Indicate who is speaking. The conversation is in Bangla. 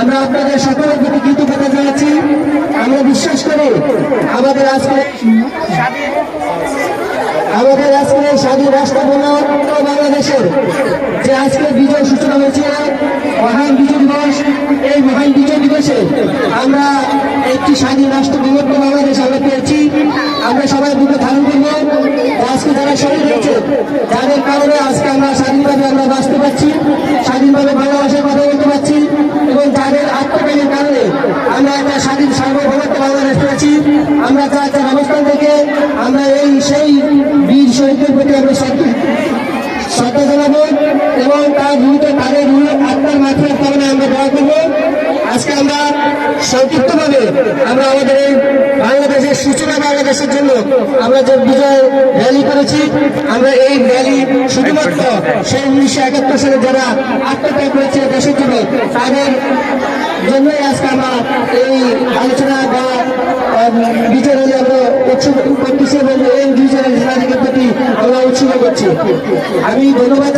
Speaker 1: আমরা আপনাদের সকলের প্রতি কৃতজ্ঞতা জানাচ্ছি। আমরা বিশ্বাস করি আমাদের আজকে আমাদের আজকের এই স্বাধীন রাষ্ট্র গণতন্ত্র বাংলাদেশের যে আজকে বিজয় সূচনা হয়েছিল মহান বিজয় দিবস, এই মহান বিজয় দিবসে আমরা একটি স্বাধীন রাষ্ট্র গণতন্ত্র বাংলাদেশ আমরা পেয়েছি। আমরা সবাই বুকে ধারণ করব আজকে যারা শহীদ হয়েছে, যাদের কারণে আজকে আমরা স্বাধীনভাবে আমরা আমরা স্বাধীন সার্বভৌমত্ব বাংলাদেশ পেয়েছি। আমরা যার যার অবস্থান থেকে আমরা এই সেই বীর শহীদদের প্রতি আমরা শ্রদ্ধা শ্রদ্ধা জানাব এবং তার রুহতে তাদের রুহ আত্মার মাত্রার কারণে আমরা দোয়া করব। আজকে আমরা সংক্ষিপ্তভাবে আমরা আমাদের এই বাংলাদেশের সূচনা বাংলাদেশের জন্য আমরা যে বিজয় র্যালি করেছি, আমরা এই র্যালি শুধুমাত্র সেই উনিশশো একাত্তর সালে যারা আত্মত্যাগ করেছে দেশের জন্য, তাদের আমরা এই আলোচনা বা বিচারে আমরা উৎসুক করছি। আমি ধন্যবাদ